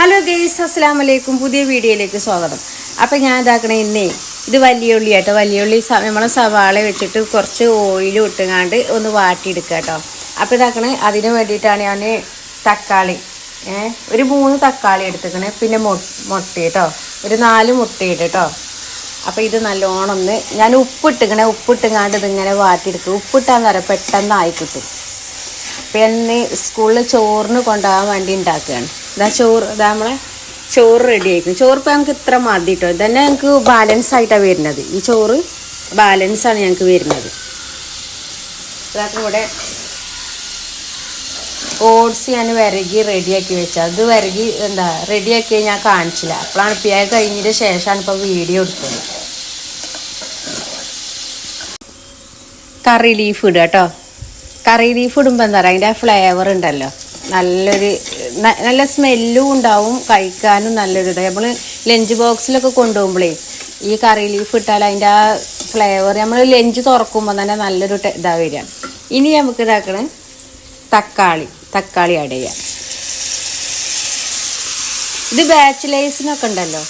Hello guys അസ്സാം വലൈക്കും പുതിയ വീഡിയോയിലേക്ക് സ്വാഗതം. അപ്പം ഞാൻ ഇതാക്കണ ഇന്നേ ഇത് വലിയ ഉള്ളി കേട്ടോ വലിയ ഉള്ളി നമ്മളെ സവാള വെച്ചിട്ട് കുറച്ച് ഓയിൽ ഇട്ടുങ്ങാണ്ട് ഒന്ന് വാട്ടിയെടുക്കുക കേട്ടോ. അപ്പം ഇതാക്കണ അതിന് വേണ്ടിയിട്ടാണ് ഞാൻ തക്കാളി. ഒരു മൂന്ന് തക്കാളി എടുത്തേക്കണേ പിന്നെ മുട്ട കേട്ടോ. ഒരു നാല് മുട്ടയിട്ട് കേട്ടോ. അപ്പം ഇത് നല്ലോണം ഒന്ന് ഞാൻ ഉപ്പിട്ടിക്കണേ ഉപ്പിട്ടുങ്ങാണ്ട് ഇതിങ്ങനെ വാട്ടിയെടുക്കും ഉപ്പിട്ടാന്ന് പറയാം പെട്ടെന്ന് ആയി കിട്ടും. അപ്പം എന്നെ സ്കൂളിൽ ചോറിന് കൊണ്ടുപോകാൻ വേണ്ടി ഉണ്ടാക്കുകയാണ്. ഇതാ ചോറ് ഇതാ നമ്മളെ ചോറ് റെഡി ആയിരിക്കും ചോറ് ഇപ്പം ഞങ്ങൾക്ക് ഇത്ര മതി കേട്ടോ ഇതന്നെ ഞങ്ങൾക്ക് ബാലൻസ് ആയിട്ടാണ് വരുന്നത്. ഈ ചോറ് ബാലൻസ് ആണ് ഞങ്ങൾക്ക് വരുന്നത്. ഇവിടെ ഓട്സ് ഞാൻ വിരകി റെഡിയാക്കി വെച്ചത്. അത് വിരകി എന്താ റെഡിയാക്കി ഞാൻ കാണിച്ചില്ല. അപ്പോഴാണ് പിയ കഴിഞ്ഞതിന് ശേഷമാണ് ഇപ്പോൾ വീഡിയോ എടുത്തത്. കറി ലീഫ് ഇടുക കേട്ടോ കറി ലീഫ് ഇടുമ്പോൾ എന്താ പറയുക അതിന്റെ ഫ്ലേവർ ഉണ്ടല്ലോ. നല്ലൊരു നല്ല സ്മെല്ലും ഉണ്ടാവും കഴിക്കാനും നല്ലൊരു ഇതാണ് നമ്മൾ ലഞ്ച് ബോക്സിലൊക്കെ കൊണ്ടുപോകുമ്പോഴേ ഈ കറി ലീഫ് ഇട്ടാൽ അതിന്റെ ആ ഫ്ലേവർ നമ്മൾ ലഞ്ച് തുറക്കുമ്പോൾ തന്നെ നല്ലൊരു ഇതാ വരിക. ഇനി നമുക്ക് ഇതാക്കണേ തക്കാളി തക്കാളി ആഡ് ചെയ്യാം. ഇത് ബാച്ചിലേഴ്സിനൊക്കെ ഉണ്ടല്ലോ.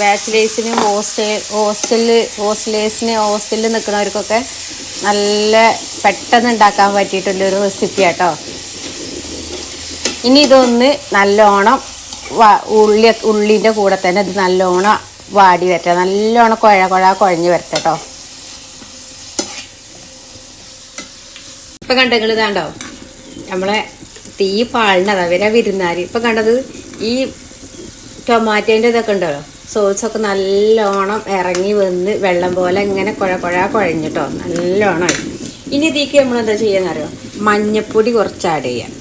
ബാച്ചിലേഴ്സിന് ഹോസ്റ്റൽ ഹോസ്റ്റലിൽ ഹോസ്റ്റലേഴ്സിന് ഹോസ്റ്റലിൽ നിൽക്കുന്നവർക്കൊക്കെ നല്ല പെട്ടെന്ന് ഉണ്ടാക്കാൻ പറ്റിയിട്ടുള്ളൊരു റെസിപ്പി കേട്ടോ ഇനി ഇതൊന്ന് നല്ലോണം ഉള്ളി ഉള്ളിന്റെ കൂടെ തന്നെ ഇത് നല്ലോണം വാടി വരട്ടെ. നല്ലോണം കുഴ കുഴ കുഴഞ്ഞ് വരട്ടെ കേട്ടോ ഇപ്പം കണ്ടെങ്കിൽ ഇതാണ്ടോ? നമ്മളെ തീ പാളിനതാ വരെ വിരുന്നാർ ഇപ്പം കണ്ടത് ഈ ടൊമാറ്റോന്റെ ഇതൊക്കെ ഉണ്ടല്ലോ സോസൊക്കെ നല്ലോണം ഇറങ്ങി വന്ന് വെള്ളം പോലെ ഇങ്ങനെ കുഴ കുഴ കുഴഞ്ഞിട്ടോ നല്ലോണം ഇനി ഇതിലേക്ക് നമ്മൾ എന്താ ചെയ്യാന്നറിയോ? മഞ്ഞപ്പൊടി കുറച്ച് ആഡ് ചെയ്യാം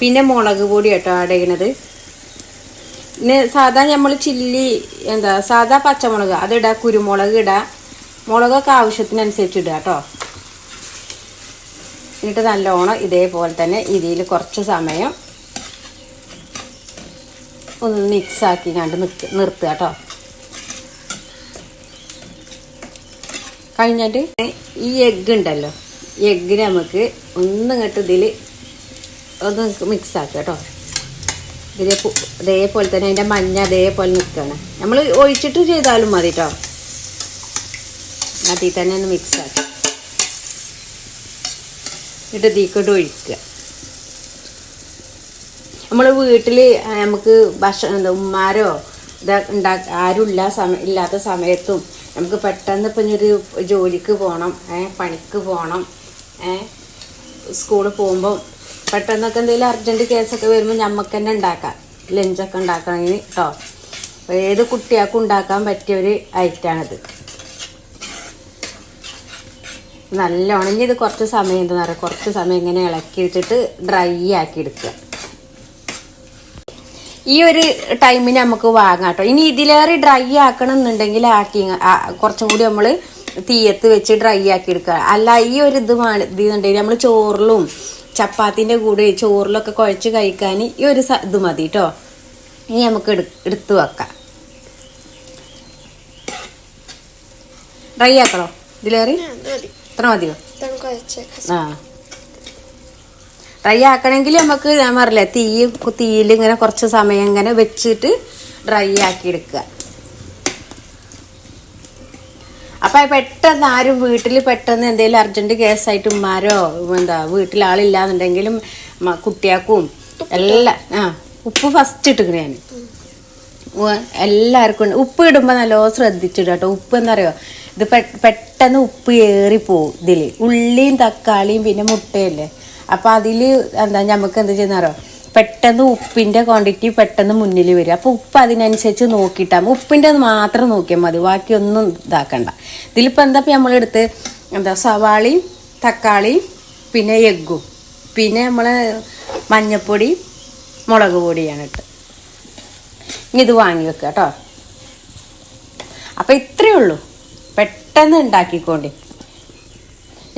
പിന്നെ മുളക് പൊടി കേട്ടോ ആഡ് ചെയ്യണത്. പിന്നെ സാധാ നമ്മൾ ചില്ലി എന്താ സാധാ പച്ചമുളക് അതിടാ കുരുമുളക് ഇടാ. മുളകൊക്കെ ആവശ്യത്തിനനുസരിച്ച് ഇടുക കേട്ടോ. എന്നിട്ട് നല്ലോണം ഇതേപോലെ തന്നെ ഇതിൽ കുറച്ച് സമയം ഒന്ന് മിക്സ് ആക്കി കണ്ട് നിർത്ത് നിർത്തുക കേട്ടോ. കഴിഞ്ഞിട്ട് ഈ എഗ്ഗ് ഉണ്ടല്ലോ എഗ്ഗിന് നമുക്ക് ഒന്നിങ്ങോട്ട് ഇതിൽ ഒന്ന് മിക്സ് ആക്കുക കേട്ടോ ഇതിലെ ഇതേപോലെ തന്നെ അതിന്റെ മഞ്ഞ അതേപോലെ നിൽക്കുകയാണ് നമ്മൾ ഒഴിച്ചിട്ട് ചെയ്താലും മതി കേട്ടോ അതിൽ തന്നെ ഒന്ന് മിക്സ് ആക്കുക എന്നിട്ട് തീക്കോട്ട് ഒഴിക്കുക. നമ്മൾ വീട്ടിൽ നമുക്ക് ഭക്ഷണം എന്താ ഉമ്മാരോ ഇതാ ഉണ്ടാ ആരും ഇല്ലാ സമയം ഇല്ലാത്ത സമയത്തും നമുക്ക് പെട്ടെന്ന് ഇപ്പം ഒരു ജോലിക്ക് പോകണം പണിക്ക് പോകണം സ്കൂളിൽ പോകുമ്പോൾ പെട്ടെന്നൊക്കെ എന്തെങ്കിലും അർജന്റ് കേസൊക്കെ വരുമ്പോൾ നമുക്ക് തന്നെ ഉണ്ടാക്കാം. ലഞ്ചൊക്കെ ഉണ്ടാക്കണമെങ്കിൽ കേട്ടോ ഏത് കുട്ടികൾക്കും ഉണ്ടാക്കാൻ പറ്റിയ ഒരു ഐറ്റാണിത്. നല്ല ഉണങ്ങി ഇത് കുറച്ച് സമയം എന്താ പറയുക കുറച്ച് സമയം ഇങ്ങനെ ഇളക്കി വെച്ചിട്ട് ഡ്രൈ ആക്കി എടുക്കുക. ഈ ഒരു ടൈമിന് നമുക്ക് വാങ്ങാം കേട്ടോ ഇനി ഇതിലേറെ ഡ്രൈ ആക്കണം എന്നുണ്ടെങ്കിൽ ആക്കി കുറച്ചും കൂടി നമ്മൾ തീയത്ത് വെച്ച് ഡ്രൈ ആക്കി എടുക്കുക. അല്ല ഈ ഒരു ഇത് വേണം ഇത് നമ്മൾ ചോറിലും ചപ്പാത്തിന്റെ കൂടെ ചോറിലൊക്കെ കുഴച്ച് കഴിക്കാൻ ഈ ഒരു ഇത് മതി കേട്ടോ ഇനി നമുക്ക് എടു എടുത്തു വെക്കാം. ഡ്രൈ ആക്കണോ ഇതിലേറി ഇത്ര മതിയോ ആ. ഡ്രൈ ആക്കണമെങ്കിൽ നമുക്ക് ഞാൻ പറഞ്ഞില്ലേ തീ തീയിൽ ഇങ്ങനെ കുറച്ച് സമയം ഇങ്ങനെ വെച്ചിട്ട് ഡ്രൈ ആക്കി എടുക്കുക. അപ്പൊ പെട്ടെന്ന് ആരും വീട്ടിൽ പെട്ടെന്ന് എന്തെങ്കിലും അർജന്റ് കേസായിട്ട് ഉമ്മാരോ എന്താ വീട്ടിൽ ആളില്ലാന്നുണ്ടെങ്കിലും കുട്ടിയാക്കും എല്ലാം ആ ഉപ്പ് ഫസ്റ്റ് ഇട്ടിക്കണേ ഞാൻ എല്ലാവർക്കും ഉണ്ട്. ഉപ്പ് ഇടുമ്പോൾ നല്ലോ ശ്രദ്ധിച്ചിടുക കേട്ടോ. ഉപ്പ് എന്ന് പറയുക ഇത് പെട്ടെന്ന് ഉപ്പ് ഏറി പോകും ഇതിൽ ഉള്ളിയും തക്കാളിയും പിന്നെ മുട്ടയല്ലേ? അപ്പം അതിൽ എന്താ നമുക്ക് എന്ത് ചെയ്യുന്നറിയോ? പെട്ടെന്ന് ഉപ്പിന്റെ ക്വാണ്ടിറ്റി പെട്ടെന്ന് മുന്നിൽ വരും അപ്പോൾ ഉപ്പ് അതിനനുസരിച്ച് നോക്കിയിട്ടാൽ ഉപ്പിന്റെ മാത്രം നോക്കിയാൽ മതി. ബാക്കിയൊന്നും ഇതാക്കണ്ട. ഇതിലിപ്പോൾ എന്താ ഇപ്പം നമ്മളെടുത്ത് എന്താ സവാളയും തക്കാളിയും പിന്നെ എഗ്ഗും പിന്നെ നമ്മൾ മഞ്ഞപ്പൊടി മുളക് പൊടിയാണ് ഇട്ട്. ഇനി ഇത് വാങ്ങി വെക്കുക കേട്ടോ. അപ്പം ഇത്രയേ ഉള്ളൂ. പെട്ടെന്ന് ഉണ്ടാക്കിക്കോണ്ടി.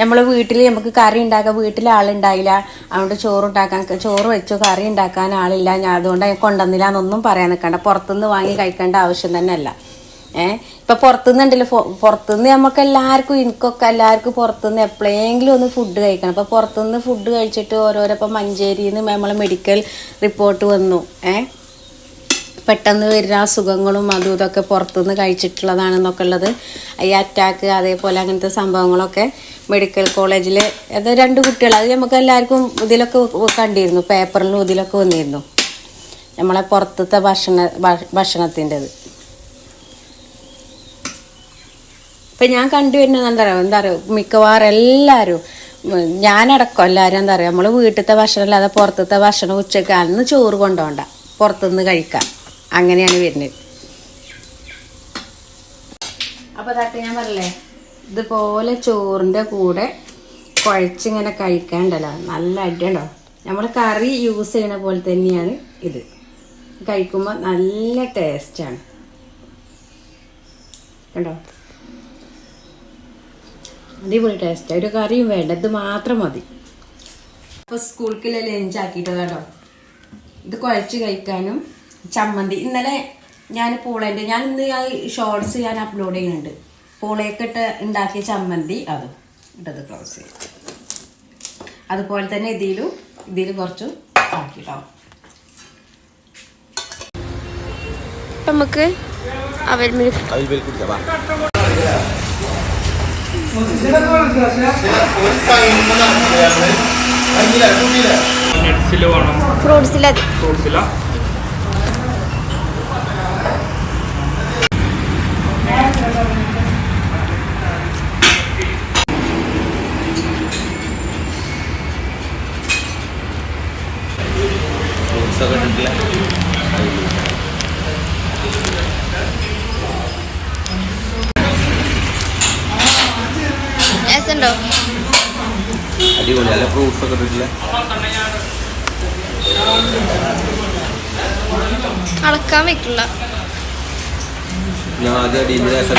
നമ്മൾ വീട്ടിൽ നമുക്ക് കറി ഉണ്ടാക്കാൻ വീട്ടിൽ ആളുണ്ടായില്ല. അതുകൊണ്ട് ചോറ് ഉണ്ടാക്കാൻ ചോറ് വെച്ചു കറി ഉണ്ടാക്കാൻ ആളില്ല. ഞാൻ അതുകൊണ്ട് കൊണ്ടുവന്നില്ല എന്നൊന്നും പറയാൻ നിൽക്കണ്ട. പുറത്തുനിന്ന് വാങ്ങി കഴിക്കേണ്ട ആവശ്യം തന്നെ അല്ല ഏഹ് ഇപ്പൊ പുറത്തുനിന്ന് ഉണ്ടല്ലോ പുറത്തുനിന്ന് നമുക്ക് എല്ലാവർക്കും എനിക്കൊക്കെ എല്ലാവർക്കും പുറത്തുനിന്ന് എപ്പോഴെങ്കിലും ഒന്ന് ഫുഡ് കഴിക്കണം. അപ്പൊ പുറത്തുനിന്ന് ഫുഡ് കഴിച്ചിട്ട് ഓരോരോ ഇപ്പൊ മഞ്ചേരിയിൽ നിന്ന് നമ്മളെ മെഡിക്കൽ റിപ്പോർട്ട് വന്നു. ഏഹ് പെട്ടെന്ന് വരുന്ന അസുഖങ്ങളും അതും ഇതൊക്കെ പുറത്തുനിന്ന് കഴിച്ചിട്ടുള്ളതാണെന്നൊക്കെ ഉള്ളത്. ഈ അറ്റാക്ക് അതേപോലെ അങ്ങനത്തെ സംഭവങ്ങളൊക്കെ മെഡിക്കൽ കോളേജിൽ അത് രണ്ട് കുട്ടികൾ അത് നമുക്ക് എല്ലാവർക്കും ഇതിലൊക്കെ കണ്ടിരുന്നു. പേപ്പറിലും ഇതിലൊക്കെ വന്നിരുന്നു. നമ്മളെ പുറത്തത്തെ ഭക്ഷണ ഭക്ഷണത്തിന്റെത്. ഇപ്പം ഞാൻ കണ്ടുവരുന്നത് എന്താ പറയുക എന്താ പറയുക മിക്കവാറും എല്ലാവരും ഞാനടക്കം എല്ലാവരും എന്താ പറയുക നമ്മൾ വീട്ടിലത്തെ ഭക്ഷണം അല്ലാതെ പുറത്തത്തെ ഭക്ഷണം ഉച്ചയ്ക്ക് അന്ന് ചോറ് കൊണ്ടുപോകണ്ട. പുറത്തുനിന്ന് കഴിക്കാം അങ്ങനെയാണ് വരുന്നത്. അപ്പോൾ തട്ട് ഞാൻ പറയലേ ഇതുപോലെ ചോറിന്റെ കൂടെ കുഴച്ചിങ്ങനെ കഴിക്കാണ്ടല്ലോ. നല്ല അടിയുണ്ടോ? നമ്മൾ കറി യൂസ് ചെയ്യണ പോലെ തന്നെയാണ് ഇത്. കഴിക്കുമ്പോൾ നല്ല ടേസ്റ്റാണ് കണ്ടോ? അടിപൊളി ടേസ്റ്റ് ഒരു കറിയും വേണ്ട ഇത് മാത്രം മതി. അപ്പോൾ സ്കൂൾക്കുള്ള ലഞ്ച് കേട്ടോ. ഇത് കുഴച്ച് കഴിക്കാനും ചമ്മന്തി. ഇന്നലെ ഞാൻ പൂളേന്റെ ഞാൻ ഇന്ന് ഞാൻ ഷോർട്സ് ഞാൻ അപ്ലോഡ് ചെയ്യുന്നുണ്ട്. പൂളയൊക്കെ ഇട്ട് ഉണ്ടാക്കിയ ചമ്മന്തി അതും. ഇട്ടത് ക്ലോസ് ചെയ്യും അതുപോലെ തന്നെ ഇതിലും ഇതിൽ കുറച്ച് ആക്കിട്ടോ. അപ്പൊ നമുക്ക് അവിൽ ഫ്രൂട്ട്സിലത് ഫ്രൂട്ട്സില? ഒക്കെ ഇട്ടിട്ടില്ല രസമുണ്ടോ അടിപൊളി അല്ല ഫ്രൂട്ട്സ് ഒക്കെ ഇട്ടിട്ടില്ല? അളക്കാൻ വെക്കില്ല ഞാൻ ആദ്യം അടിയിൽ രസം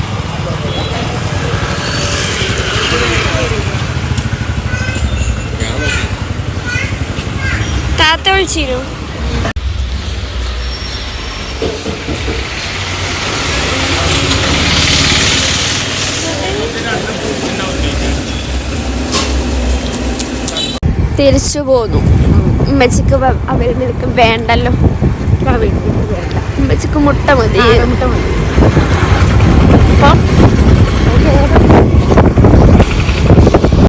കഴിച്ചിരുന്നു തിരിച്ചു പോന്നു. ഉമ്മച്ചിക്ക് അവരിൽ നിൽക്ക് വേണ്ടല്ലോ. ഉമ്മച്ചിക്ക് മുട്ട മതി. മുട്ട മതി. അപ്പം